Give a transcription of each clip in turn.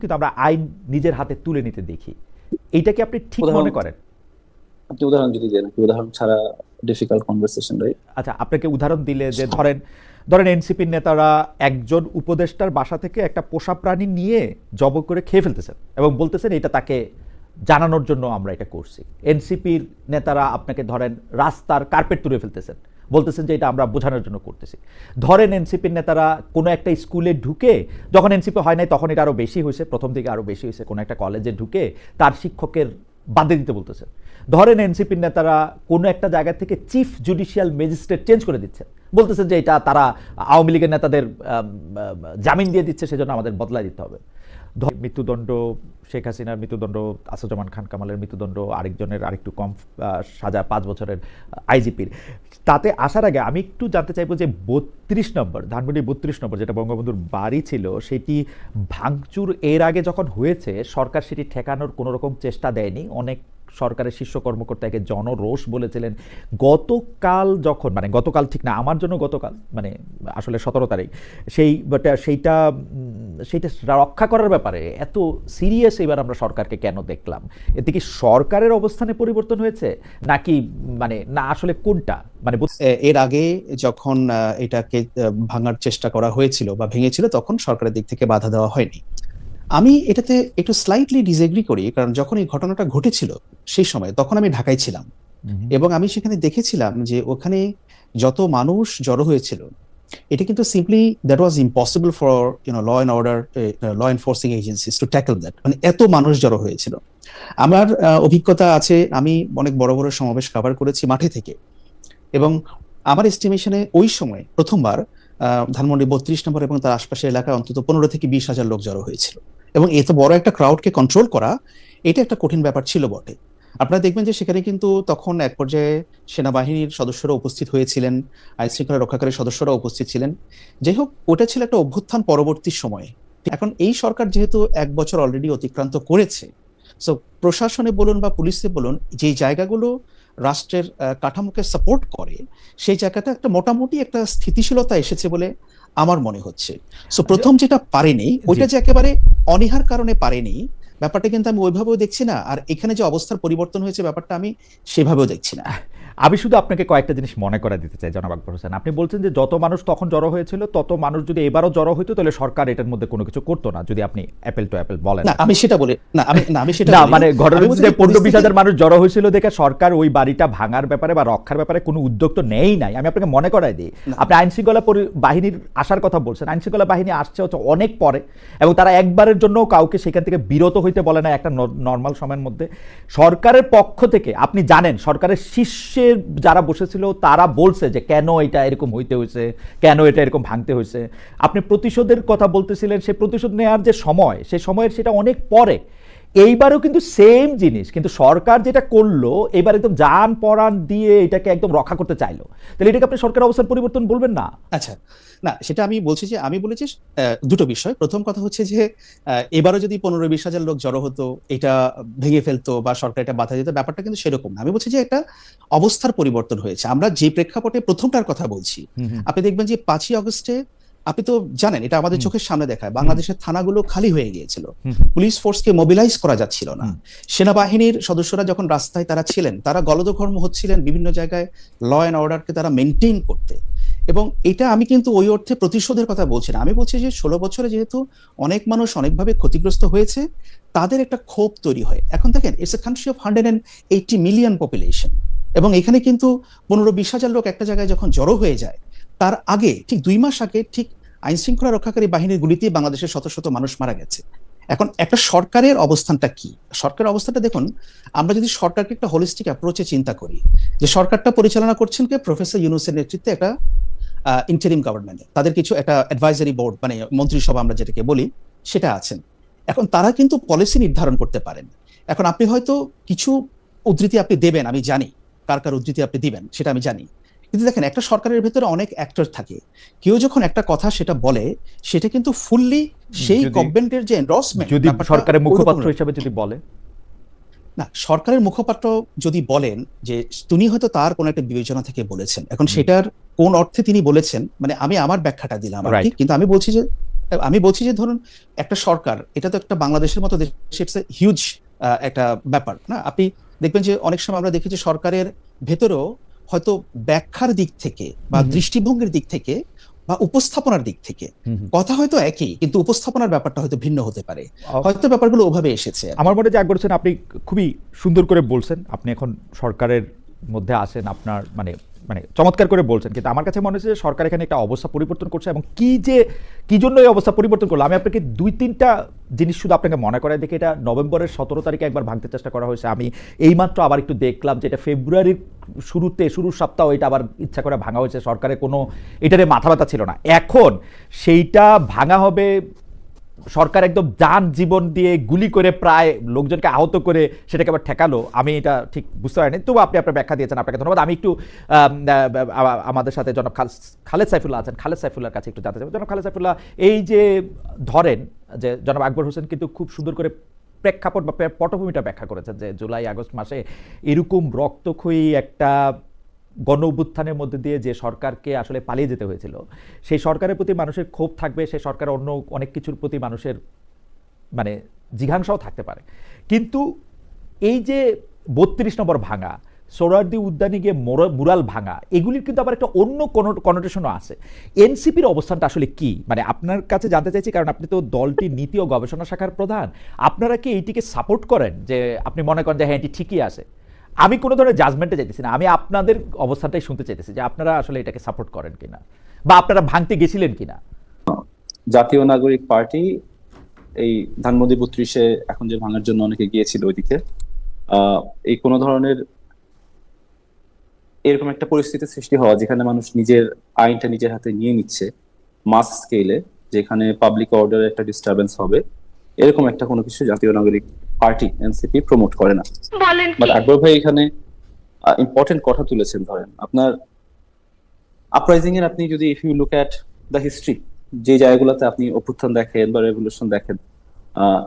কিন্তু আমরা আইন নিজের হাতে তুলে নিতে দেখি। এইটাকে আপনি ঠিক মনে করেন? আপনি উদাহরণ যদি দেন কি উদাহরণ ছাড়া ডিফিকাল্ট কনভারসেশন রাইট আচ্ছা আপনাকে উদাহরণ দিলে যে ধরেন ধরেন এনসিপির নেতারা একজন উপদেষ্টার বাসা থেকে একটা পোষা প্রাণী নিয়ে জব করে খেয়ে ফেলতেছেন এবং বলতেছেন এটা তাকে জানানোর জন্য আমরা এটা করছি। এনসিপির নেতারা আপনাকে ধরেন রাস্তার কার্পেট তুলে ফেলতেছেন। বলতেছেন যে এটা আমরা বোঝানোর জন্য করতেছি। ধরেন এনসিপির নেতারা কোনো একটা স্কুলে ঢুকে, যখন এনসিপি হয় নাই তখন এটা আরও বেশি হয়েছে, প্রথম দিকে আরও বেশি হয়েছে, কোনো একটা কলেজে ঢুকে তার শিক্ষকের বাদে দিতে বলতেছে ধরেন এনসিপির নেতারা কোনো একটা জায়গা থেকে চিফ জুডিশিয়াল ম্যাজিস্ট্রেট চেঞ্জ করে দিচ্ছে। বলতেছে যে এটা তারা আওয়ামী লীগের নেতাদের জামিন দিয়ে দিচ্ছে, সেজন্য আমাদের বদলা দিতে হবে। মৃত্যুদণ্ড, শেখ হাসিনার মৃত্যুদণ্ড, আসাদুজ্জামান খান কামালের মৃত্যুদণ্ড, আরেকজনের আরেকটু কম সাজা পাঁচ বছরের আইজিপির। তাতে আসার আগে আমি একটু জানতে চাইব যে বত্রিশ নম্বর, ধানমন্ডি বত্রিশ নম্বর যেটা বঙ্গবন্ধুর বাড়ি ছিল, সেটি ভাঙচুর এর আগে যখন হয়েছে, সরকার সেটি ঠেকানোর কোনো রকম চেষ্টা দেয়নি, অনেক সরকারের শীর্ষ কর্মকর্তাকে জনরোষ বলেছিলেন। গতকাল যখন মানে গতকাল ঠিক না, আমার জন্য গতকাল মানে আসলে সতেরো তারিখ, সেই সেইটা সেইটা রক্ষা করার ব্যাপারে এত সিরিয়াস এবার আমরা সরকারকে কেন দেখলাম? এতে কি সরকারের অবস্থানে পরিবর্তন হয়েছে? নাকি মানে না, আসলে কোনটা? মানে এর আগে যখন এটাকে ভাঙার চেষ্টা করা হয়েছিল বা ভেঙেছিল, তখন সরকারের দিক থেকে বাধা দেওয়া হয়নি। আমি এটাতে একটু স্লাইটলি ডিসএগ্রি করি কারণ যখন এই ঘটনাটা ঘটেছিল সেই সময় তখন আমি ঢাকায় ছিলাম। এবং আমি সেখানে দেখেছিলাম যে ওখানে যত মানুষ জড়ো হয়েছিল এটা কিন্তু simply that was impossible for you know law and order law enforcing agencies to tackle that মানে এত মানুষ জড়ো হয়েছিল। আমার অভিজ্ঞতা আছে আমি অনেক বড় বড় সমাবেশ কভার করেছি মাঠে থেকে। এবং আমার এস্টিমেশনে ওই সময় প্রথমবার ধানমন্ডি বত্রিশ নম্বর এবং তার আশপাশের এলাকায় অন্তত পনেরো থেকে বিশ হাজার লোক জড়ো হয়েছিল। এবং এত বড় একটা ক্রাউডকে কন্ট্রোল করা, এটা একটা কঠিন ব্যাপার ছিল বটে। আপনারা দেখবেন যে সেখানে কিন্তু তখন এক পর্যায়ে সেনাবাহিনীর সদস্যরা উপস্থিত হয়েছিলেন আইন শৃঙ্খলা রক্ষাকারী সদস্যরা উপস্থিত ছিলেন। যাই হোক, ওটা ছিল একটা অভ্যুত্থান পরবর্তী সময়ে। এখন এই সরকার যেহেতু এক বছর অলরেডি অতিক্রান্ত করেছে সো প্রশাসনে বলুন বা পুলিশে বলুন যে জায়গাগুলো রাষ্ট্রের কাঠামোকে সাপোর্ট করে, সেই জায়গাটা একটা মোটামুটি একটা স্থিতিশীলতা এসেছে বলে আমার মনে হচ্ছে। সো প্রথম যেটা পারেনি ওইটা যে একেবারে অনীহার কারণে পারেনি ব্যাপারটা কিন্তু আমি ওইভাবেও দেখছি না। আর এখানে যে অবস্থার পরিবর্তন হয়েছে ব্যাপারটা আমি সেভাবেও দেখছি না। আমি শুধু আপনাকে কয়েকটা জিনিস মনে করা দিতে চাই জনাব আকবর হোসেন। আপনি বলছেন যে যত মানুষ তখন জড়ো হয়েছিল তত মানুষ যদি এবারও জড়ো হইতো তাহলে সরকার এটার মধ্যে কোনো কিছু করতো না যদি আপনি অ্যাপেল টু অ্যাপেল বলেন। না আমি সেটা বলি না আমি না আমি সেটা না মানে ঘটনা হচ্ছে যে পনেরো বিশ হাজার মানুষ জড়ো হয়েছিল দেখে সরকার ওই বাড়িটা ভাঙার ব্যাপারে বা রক্ষার ব্যাপারে কোনো উদ্যোগ তো নেই নাই। আমি আপনাকে মনে করাই দিই আপনি আইনশৃঙ্খলা বাহিনীর আসার কথা বলছেন। আইন শৃঙ্খলা বাহিনী আসছে হচ্ছে অনেক পরে এবং তারা একবারের জন্য কাউকে সেখান থেকে বিরত হইতে বলে না একটা নর্মাল সময়ের মধ্যে। সরকারের পক্ষ থেকে আপনি জানেন সরকারের শীর্ষে যারা বসেছিল, তারা বলছে যে কেন এটা এরকম হইতে হয়েছে, কেন এটা এরকম ভাঙতে হয়েছে। আপনি প্রতিশোধের কথা বলতেছিলেন, সে প্রতিশোধ নেওয়ার যে সময় সেই সময়ের সেটা অনেক পরে। এইবারও কিন্তু সেম জিনিস কিন্তু সরকার যেটা করল এবার একদম যান পরাণ দিয়ে এটাকে একদম রক্ষা করতে চাইলো। তাহলে এটাকে আপনি সরকার অবস্থার পরিবর্তন বলবেন না? আচ্ছা না সেটা আমি বলছি যে আমি বলেছি দুটো বিষয়। প্রথম কথা হচ্ছে যে এবারও যদি পনেরো বিশ হাজার লোক জড়ো হতো এটা ভেঙে ফেলতো বা সরকার এটা বাধা দিত ব্যাপারটা কিন্তু সেরকম না। আমি বলছি যে একটা অবস্থার পরিবর্তন হয়েছে। আমরা যে প্রেক্ষাপটে প্রথমটার কথা বলছি আপনি দেখবেন যে পাঁচই আগস্টে আপনি তো জানেন এটা আমাদের চোখের সামনে দেখায়। বাংলাদেশের থানাগুলো খালি হয়ে গিয়েছিল। পুলিশ ফোর্সকে মোবিলাইজ করা যাচ্ছিল না। সেনাবাহিনীর সদস্যরা যখন রাস্তায় তারা ছিলেন তারা গলদঘর্ম হচ্ছিলেন বিভিন্ন জায়গায় ল অ্যান্ড অর্ডারকে তারা মেনটেন করতে। এবং এটা আমি কিন্তু ওই অর্থে প্রতিশোধের কথা বলছি না। আমি বলছি যে ষোলো বছরে যেহেতু অনেক মানুষ অনেকভাবে ক্ষতিগ্রস্ত হয়েছে তাদের একটা ক্ষোভ তৈরি হয়। এখন দেখেন it's a country of hundred and eighty million population এবং এখানে কিন্তু পনেরো বিশ হাজার লোক একটা জায়গায় যখন জড়ো হয়ে যায় তার আগে ঠিক দুই মাস আগে ঠিক আইন শৃঙ্খলা রক্ষাকারী বাহিনীর গুলিতে বাংলাদেশের শত শত মানুষ মারা গেছে। এখন একটা সরকারের অবস্থানটা কি? সরকারের অবস্থাটা দেখুন, আমরা যদি সরকারকে একটা হোলিস্টিক অ্যাপ্রোচে চিন্তা করি, যে সরকারটা পরিচালনা করছেন কে? প্রফেসর ইউনুসের নেতৃত্বে একটা ইন্টারিম গভর্নমেন্ট তাদের কিছু একটা অ্যাডভাইজারি বোর্ড মানে মন্ত্রিসভা আমরা যেটাকে বলি, সেটা আছেন। এখন তারা কিন্তু পলিসি নির্ধারণ করতে পারেন। এখন আপনি হয়তো কিছু উদ্ধৃতি আপনি দেবেন, আমি জানি। কার কার উদ্ধৃতি আপনি দিবেন, সেটা আমি জানি। কিন্তু দেখেন একটা সরকারের ভেতরে অনেক অ্যাক্টর থাকে। কেউ যখন একটা কথা সেটা বলে সেটা কিন্তু ফুললি সেই গভর্নমেন্টের যে এন্ডোর্সমেন্ট যদি সরকারের মুখপাত্র হিসাবে যদি বলে? না সরকারের মুখপাত্র যদি বলেন যে তিনি হয়তো তার কোন একটা বিবেচনা থেকে বলেছেন। এখন সেটার কোন অর্থে তিনি বলেছেন? মানে আমি আমার ব্যাখ্যাটা দিলাম কিন্তু আমি বলছি যে আমি বলছি যে ধরুন একটা সরকার এটা তো একটা বাংলাদেশের মতো দেশে হিউজ একটা ব্যাপার না? আপনি দেখবেন যে অনেক সময় আমরা দেখি যে সরকারের ভেতরেও হয়তো ব্যাখ্যার দিক থেকে বা দৃষ্টিভঙ্গির দিক থেকে বা উপস্থাপনার দিক থেকে কথা হয়তো একই কিন্তু উপস্থাপনার ব্যাপারটা হয়তো ভিন্ন হতে পারে। হয়তো ব্যাপারগুলো ওভাবে এসেছে। আমার মনে যে করেছেন আপনি খুবই সুন্দর করে বলছেন আপনি এখন সরকারের মধ্যে আছেন আপনার মানে মানে চমৎকার করে বলছেন। কিন্তু আমার কাছে মনে হচ্ছে যে সরকার এখানে একটা অবস্থা পরিবর্তন করছে এবং কি যে, কি জন্য এই অবস্থা পরিবর্তন করল? আমি আপনাকে দুই, তিনটা জিনিস শুধু আপনাকে মনে করায় দেখি। এটা নভেম্বরের সতেরো তারিখে একবার ভাঙতে চেষ্টা করা হয়েছে। আমি এইমাত্র আবার একটু দেখলাম যে এটা ফেব্রুয়ারির শুরুতে, শুরুর সপ্তাহ এটা আবার ইচ্ছা করে ভাঙা হয়েছে। সরকারের কোনো এটারে মাথা ব্যথা ছিল না। এখন সেইটা ভাঙা হবে সরকার একদম যান জীবন দিয়ে গুলি করে প্রায় লোকজনকে আহত করে সেটাকে আবার ঠেকালো। আমি এটা ঠিক বুঝতে পারিনি। তবু আপনি আপনার ব্যাখ্যা দিয়েছেন, আপনাকে ধন্যবাদ। আমি একটু আমাদের সাথে জনাব খাল- খালেদ সাইফুল্লাহ আছেন। খালেদ সাইফুল্লাহর কাছে একটু জানতে চাই। জনাব খালেদ সাইফুল্লাহ, এই যে ধরেন যে জনাব আকবর হোসেন কিন্তু খুব সুন্দর করে প্রেক্ষাপট বা পটভূমিটা ব্যাখ্যা করেছেন যে জুলাই আগস্ট মাসে এরকম রক্তক্ষয়ী একটা গণ অভ্যুত্থানের মধ্যে দিয়ে যে সরকারকে আসলে পালিয়ে যেতে হয়েছিল, সেই সরকারের প্রতি মানুষের ক্ষোভ থাকবে, সেই সরকার অন্য অনেক কিছুর প্রতি মানুষের মানে জিঘাংসাও থাকতে পারে। কিন্তু এই যে বত্রিশ নম্বর ভাঙা সোরারদি উদ্যানে গিয়ে মোরা- মুরাল ভাঙা, এগুলির কিন্তু আবার একটা অন্য কনোটেশনও আছে। এনসিপির অবস্থানটা আসলে কি? মানে আপনার কাছে জানতে চাইছি, কারণ আপনি তো দলটির নীতি ও গবেষণা শাখার প্রধান। আপনারা কি এইটিকে সাপোর্ট করেন? যে আপনি মনে করেন যে হ্যাঁ এটি ঠিকই আছে? আমি কোনো ধরনের জাজমেন্টে চাইতেছি না। আমি আপনাদের অবস্থানটাই শুনতে চাইতেছি যে আপনারা আসলে এটাকে সাপোর্ট করেন কিনা বা আপনারা ভাঙতে গেছিলেন কিনা। জাতীয় নাগরিক পার্টি এই ধানমন্ডি বত্রিশে এখন যে ভাঙার জন্য অনেকে গিয়েছিল ওইদিকে এই কোনো ধরনের এরকম একটা পরিস্থিতি সৃষ্টি হওয়া যেখানে মানুষ নিজের আইনটা নিজের হাতে নিয়ে নিচ্ছে মাস স্কেলে যেখানে পাবলিক অর্ডারের একটা ডিস্টারবেন্স হবে, এরকম একটা কোনো কিছু জাতীয় নাগরিক পার্টি এনসিপি প্রমোট করে না। বলেন বাট আকবর ভাই এখানে ইম্পর্টেন্ট কথা তুলেছেন ধরেন। আপনার আপরাইজিং এর আপনি যদি if you look at the history যে জায়গাগুলোতে আপনি অভ্যুত্থান দেখেন বা রেভলিউশন দেখেন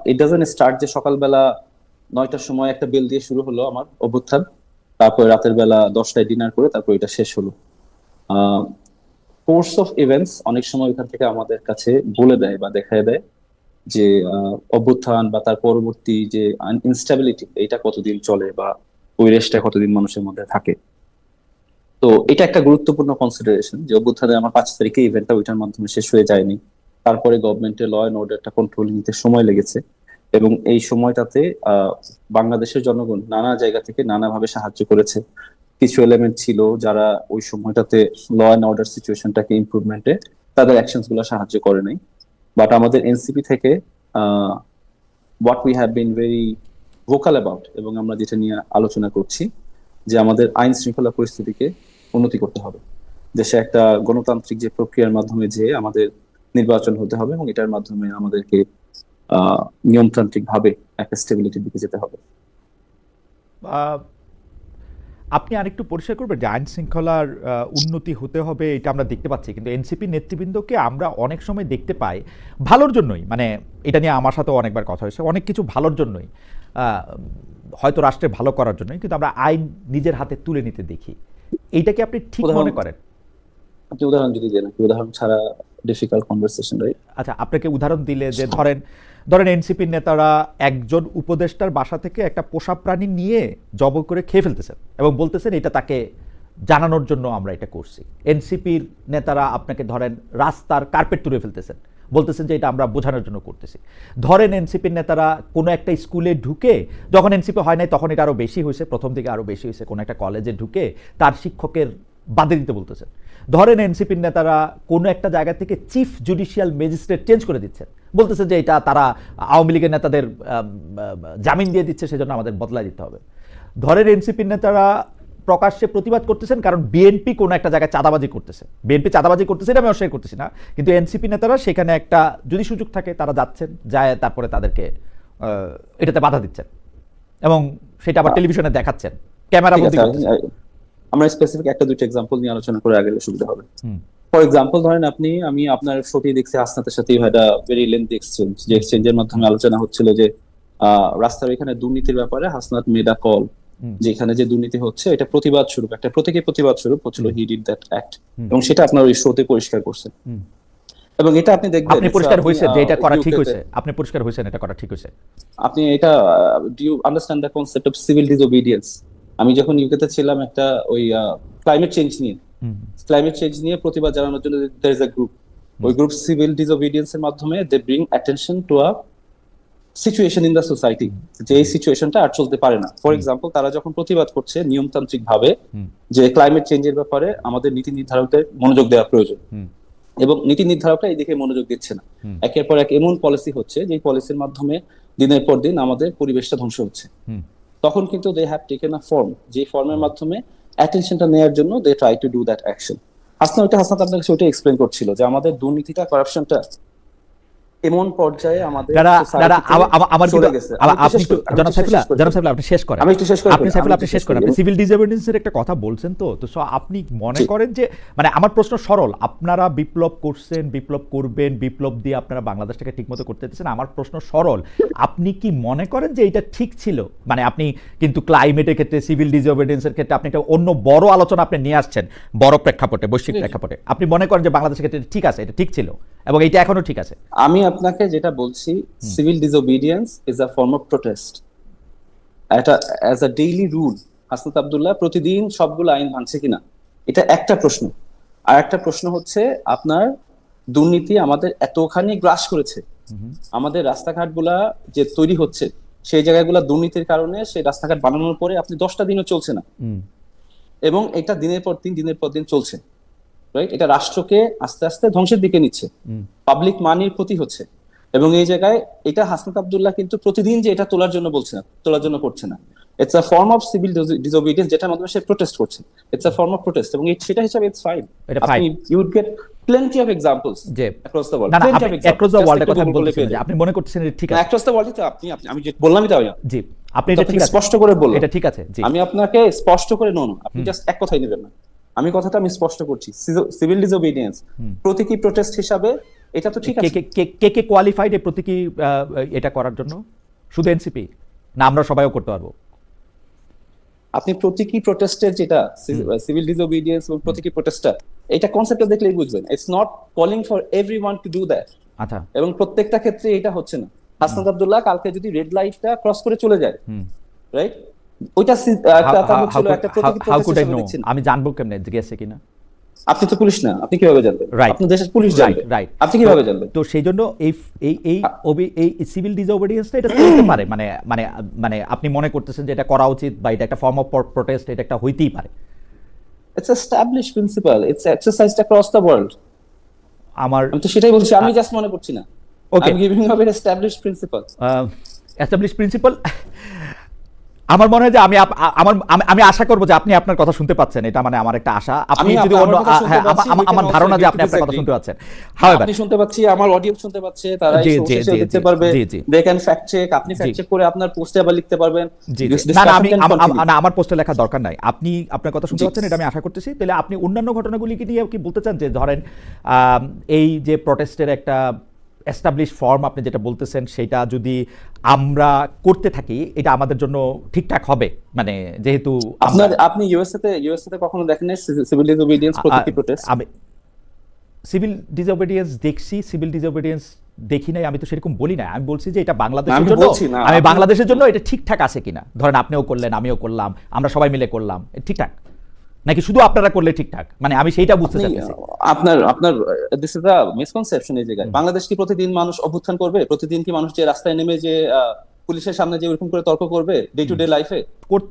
ইট ডাজেন্ট স্টার্ট যে সকালবেলা নয়টার সময় একটা বেল দিয়ে শুরু হলো আমার অভ্যুত্থান তারপরে রাতের বেলা দশটায় ডিনার করে তারপর এটা শেষ হলো। কোর্স অফ ইভেন্টস অনেক সময় ওইখান থেকে আমাদের কাছে বলে দেয় বা দেখায় দেয়। যে অভ্যুত্থান বা তার পরবর্তী যে ইনস্টেবিলিটি এটা কতদিন চলে বা ওই রেসটা কতদিন মানুষের মধ্যে থাকে? তো এটা একটা গুরুত্বপূর্ণ কনসিডারেশন যে অভ্যুত্থানে আমার পাঁচ তারিখে ইভেন্টটা ওইটার মাধ্যমে শেষ হয়ে যায়নি। তারপরে গভর্নমেন্টের ল অ্যান্ড অর্ডারটা কন্ট্রোল নিতে সময় লেগেছে এবং এই সময়টাতে বাংলাদেশের জনগণ নানা জায়গা থেকে নানাভাবে সাহায্য করেছে। কিছু এলিমেন্ট ছিল যারা ওই সময়টাতে ল অ্যান্ড অর্ডার সিচুয়েশনটাকে ইমপ্রুভমেন্টে তাদের অ্যাকশনসগুলো সাহায্য করে নাই। বাট আমাদের এনসিপি থেকে what we have been very vocal about এবং আমরা যেটা নিয়ে আলোচনা করছি, যে আমাদের আইন শৃঙ্খলা পরিস্থিতিকে উন্নতি করতে হবে। দেশে একটা গণতান্ত্রিক যে প্রক্রিয়ার মাধ্যমে যে আমাদের নির্বাচন হতে হবে এবং এটার মাধ্যমে আমাদেরকে নিয়মতান্ত্রিক ভাবে একটা স্টেবিলিটির দিকে যেতে হবে। আপনি আরেকটু পরিষ্কার করবেন যে আইন শৃঙ্খলার উন্নতি হতে হবে এটা আমরা দেখতে পাচ্ছি। কিন্তু এনসিপি নেতৃবৃন্দকে আমরা অনেক সময় দেখতে পাই ভালোর জন্যই। মানে এটা নিয়ে আমার সাথেও অনেকবার কথা হয়েছে। অনেক কিছু ভালোর জন্যই হয়তো রাষ্ট্রের ভালো করার জন্যই কিন্তু আমরা আইন নিজের হাতে তুলে নিতে দেখি। এইটাকে আপনি ঠিক মনে করেন? আপনি উদাহরণ যদি দেন উদাহরণ ছাড়া ডিফিকাল্ট কনভারসেশন রাইট আচ্ছা আপনাকে উদাহরণ দিলে যে ধরেন ধরেন এনসিপির নেতারা একজন উপদেষ্টার বাসা থেকে একটা পোষা প্রাণী নিয়ে জব করে খেয়ে ফেলতেছেন এবং বলতেছেন এটা তাকে জানানোর জন্য আমরা এটা করছি। এনসিপির নেতারা আপনাকে ধরেন রাস্তার কার্পেট তুলে ফেলতেছেন। বলতেছেন যে এটা আমরা বোঝানোর জন্য করতেছি। ধরেন এনসিপির নেতারা কোনো একটা স্কুলে ঢুকে যখন এনসিপি হয় নাই তখন এটা আরও বেশি হয়েছে, প্রথম দিকে আরও বেশি হয়েছে, কোনো একটা কলেজে ঢুকে তার শিক্ষকের বাদে দিতে বলতেছেন। ধরেন এনসিপির নেতারা কোনো একটা জায়গা থেকে চিফ জুডিশিয়াল ম্যাজিস্ট্রেট চেঞ্জ করে দিচ্ছেন। বলতেছে যে এটা তারা আওয়ামী লীগের নেতাদের জামিন দিয়ে দিচ্ছে সেজন্য আমাদের বদলা দিতে হবে। ধরেন এনসিপির নেতারা প্রকাশ্যে প্রতিবাদ করতেছেন কারণ বিএনপি কোনো একটা জায়গায় চাঁদাবাজি করতেছে। বিএনপি চাঁদাবাজি করতেছে এটা আমি অস্বীকার করতেছি না। কিন্তু এনসিপি নেতারা সেখানে একটা যদি সুযোগ থাকে তারা যাচ্ছেন যায় তারপরে তাদেরকে এটাতে বাধা দিচ্ছেন। এবং সেটা আবার টেলিভিশনে দেখাচ্ছেন। ক্যামেরা আমরা স্পেসিফিক একটা দুটো এক্সাম্পল নিয়ে আলোচনা করে আগে সুবিধা হবে। ফর এক্সাম্পল ধরেন আপনি আমি আপনার শোটি দেখছি হাসনাতের সাথে একটা ভেরি লেন্থি এক্সচেঞ্জ যে এক্সচেঞ্জের মাধ্যমে আলোচনা হচ্ছিল যে রাস্তার এখানে দুর্নীতির ব্যাপারে হাসনাত মেডা কল যেখানে যে দুর্নীতি হচ্ছে এটা প্রতিবাদ স্বরূপ একটা প্রতীকী প্রতিবাদ স্বরূপ হচ্ছিল হি ডিড দ্যাট অ্যাক্ট এবং সেটা আপনার ওই শোতে পরিষ্কার করছে। এবং এটা আপনি দেখবেন আপনি পরিষ্কার আপনি, হয়েছে যে এটা করা ঠিক হয়েছে আপনি পরিষ্কার হয়েছেন এটা করা ঠিক হয়েছে। আপনি এটা do you understand the concept of civil disobedience আমি যখন ইউকেতে ছিলাম একটা ওই ক্লাইমেট চেঞ্জ নিয়ে ক্লাইমেট চেঞ্জ নিয়ে প্রতিবাদ জানানোর জন্য দের ইজ আ গ্রুপ ওই গ্রুপ সিভিল ডিসোবিডিয়েন্স এর মাধ্যমে they bring attention to a situation in the society যে এই সিচুয়েশনটা আর চলতে পারে না। ফর এক্সাম্পল তারা যখন প্রতিবাদ করছে নিয়মতান্ত্রিক ভাবে যে ক্লাইমেট চেঞ্জের ব্যাপারে আমাদের নীতি নির্ধারকদের মনোযোগ দেওয়া প্রয়োজন। এবং নীতি নির্ধারকরা এই দিকে মনোযোগ দিচ্ছে না। একের পর এক এমন পলিসি হচ্ছে যে পলিসির মাধ্যমে দিনের পর দিন আমাদের পরিবেশটা ধ্বংস হচ্ছে। তখন কিন্তু they have taken a form যে ফর্মের মাধ্যমে অ্যাটেনশনটা নেওয়ার জন্য they try to do that action Hasna ওইটা হাসনাত আপনাকে সেটা এক্সপ্লেন করছিল যে আমাদের দুর্নীতিটা করাপশনটা এমন পর্যায়ে আমাদের আমার আপনি শেষ একটু করি, আমি জনাব সাইফুল্লাহ জনাব সাইফুল্লাহ আপনি শেষ করেন। আমি একটু শেষ করে আপনি সাইফুল্লাহ আপনি শেষ করেন। আপনি সিভিল একটা কথা বলছেন তো তো আপনি মনে করেন যে মানে আমার প্রশ্ন সরল। আপনারা বিপ্লব করছেন বিপ্লব করবেন বিপ্লব দিয়ে আপনারা বাংলাদেশটাকে ঠিকমতো করতে দিচ্ছেন আমার প্রশ্ন সরল। আপনি কি মনে করেন যে এটা ঠিক ছিল? মানে আপনি কিন্তু ক্লাইমেটের ক্ষেত্রে সিভিল ডিসঅবিডিয়েন্সের ক্ষেত্রে আপনি একটা অন্য বড় আলোচনা আপনি নিয়ে আসছেন বড় প্রেক্ষাপটে বৈশ্বিক। প্রেক্ষাপটে। আপনি মনে করেন যে বাংলাদেশের ক্ষেত্রে ঠিক আছে এটা ঠিক ছিল? এবং এটা এখনও ঠিক আছে? আমি আপনাকে যেটা বলছি civil disobedience is a form of protest এটা as a daily rule Hasnat Abdullah প্রতিদিন সবগুলো আইন ভাঙছে কিনা? এটা একটা প্রশ্ন। আর একটা প্রশ্ন হচ্ছে আপনার দুর্নীতি আমাদের এতখানি গ্রাস করেছে। আমাদের রাস্তাঘাটগুলা যে তৈরি হচ্ছে সেই জায়গাগুলো দুর্নীতির কারণে সেই রাস্তাঘাট বানানোর পরে আপনি দশটা দিনও চলছে না। এবং এটা দিনের পর দিন দিনের পর দিন চলছে। রাইট এটা রাষ্ট্রকে আস্তে আস্তে ধ্বংসের দিকে নিচ্ছে। পাবলিক মানির ক্ষতি হচ্ছে। এবং এই জায়গায় এটা হাসনাত আব্দুল্লাহ কিন্তু প্রতিদিন যে এটা তোলার জন্য বলছে না তোলার জন্য করছে না। It's a form of civil disobedience যেটার মাধ্যমে সে প্রোটেস্ট করছে। It's a form of protest এবং সেটা হিসাবে ইটস ফাইন আপনি you would get plenty of examples যে অ্যাক্রস দ্য ওয়ার্ল্ড না আপনি অ্যাক্রস দ্য কথা আমি যে আপনি মনে এটা ঠিক আছে। অ্যাক্রস দ্য ওয়ার্ল্ড আপনি আপনি আমি যে বললামই তাই জি আপনি এটা ঠিক স্পষ্ট করে বললাম এটা ঠিক আছে জি। আমি আপনাকে স্পষ্ট করে নো আপনি জাস্ট এক কথাই নেবেন না। আমি কথাটা আমি স্পষ্ট করছি। সিভিল ডিসোবিডিয়েন্স প্রতীকী প্রোটেস্ট হিসাবে এটা তো ঠিক আছে। কে কে- কোয়ালিফাইড এই প্রতীকী এটা করার জন্য? শুধু এনসিপি না আমরা সবাইও করতে পারব। আপনি প্রতীকী প্রোটেস্টের যেটা সিভিল ডিসোবিডিয়েন্স এবং প্রতীকী প্রোটেস্টটা এটা কনসেপ্টটা দেখলেই বুঝবেন। It's not calling for everyone to do that আচ্ছা। এবং প্রত্যেকটা ক্ষেত্রে এটা হচ্ছে না। হাসনাত আব্দুল্লাহ কালকে যদি রেড লাইটটা ক্রস করে চলে যায় রাইট ওইটা আই। আমি জানব কেমনে? গেছে কিনা? আপনি তো পুলিশ না আপনি কীভাবে জানবেন. আপনি দেশের পুলিশ রাইট জানবে। রাইট আপনি কীভাবে জানবেন? তো সেই জন্য এই এই এই এই সিভিল ডিসঅবিডিয়েন্সটা এটা চলতে পারে। মানে মানে মানে আপনি মনে করতেছেন যে এটা করা উচিত বা এটা একটা ফর্ম অফ প্রোটেস্ট এটা একটা হইতেই পারে। It's establish principle it's exercised across the world আমার আমি তো সেটাই বলছি আমি জাস্ট মনে করছি না। Okay. আমি giving up an establish principle establish principle আমার মনে হয় যে আমি আমার আমি- আশা করব যে আপনি আপনার কথা শুনতে পাচ্ছেন এটা মানে আমার একটা আশা। আপনি যদি অন্য হ্যাঁ, আমার- ধারণা যে আপনি আপনার কথা শুনতে পাচ্ছেন। আপনি শুনতে পাচ্ছি আমার অডিয়েন্স শুনতে পাচ্ছে তারা দেখতে পারবে। জি, জি। দে ক্যান ফ্যাক্ট চেক আপনি ফ্যাক্ট চেক করে আপনার পোস্টে আবার লিখতে পারবেন। না না আমি. না আমার পোস্টে লেখা দরকার নাই। আপনি আপনার কথা শুনতে পাচ্ছেন এটা আমি আশা করতেছি। তাহলে আপনি অন্যান্য ঘটনাগুলিকে নিয়ে কি বলতে চান? যে ধরেন এই যে প্রটেস্টের একটা এস্টাবলিশ ফর্ম আপনি যেটা বলতেছেন সেটা যদি আমরা করতে থাকি এটা আমাদের জন্য ঠিকঠাক হবে? মানে যেহেতু আপনার আপনি ইউএসএ তে ইউএসএ তে কখনো দেখেন সিভিল ডিসোবিডিয়েন্স প্রতিটি প্রোটেস্ট আমি সিভিল ডিসঅবিডিয়েন্স দেখছি সিভিল ডিসঅবিডিয়েন্স দেখি নাই আমি তো সেরকম বলি না আমি বলছি যে এটা বাংলাদেশের জন্য আমি বাংলাদেশের জন্য এটা ঠিকঠাক আছে কিনা? ধরেন আপনিও করলেন আমিও করলাম আমরা সবাই মিলে করলাম ঠিকঠাক? নাকি শুধু আপনারা করলে ঠিকঠাক? মানে আমি সেইটা বুঝতে চাচ্ছি আপনার আপনার দিস ইজ দা মিসকনসেপশন এই জায়গায়। বাংলাদেশ কি প্রতিদিন মানুষ অভ্যুত্থান করবে? প্রতিদিন কি মানুষ যে রাস্তায় নেমে যে পুলিশের সামনে যে এরকম করে তর্ক করবে? ডে টু ডে লাইফে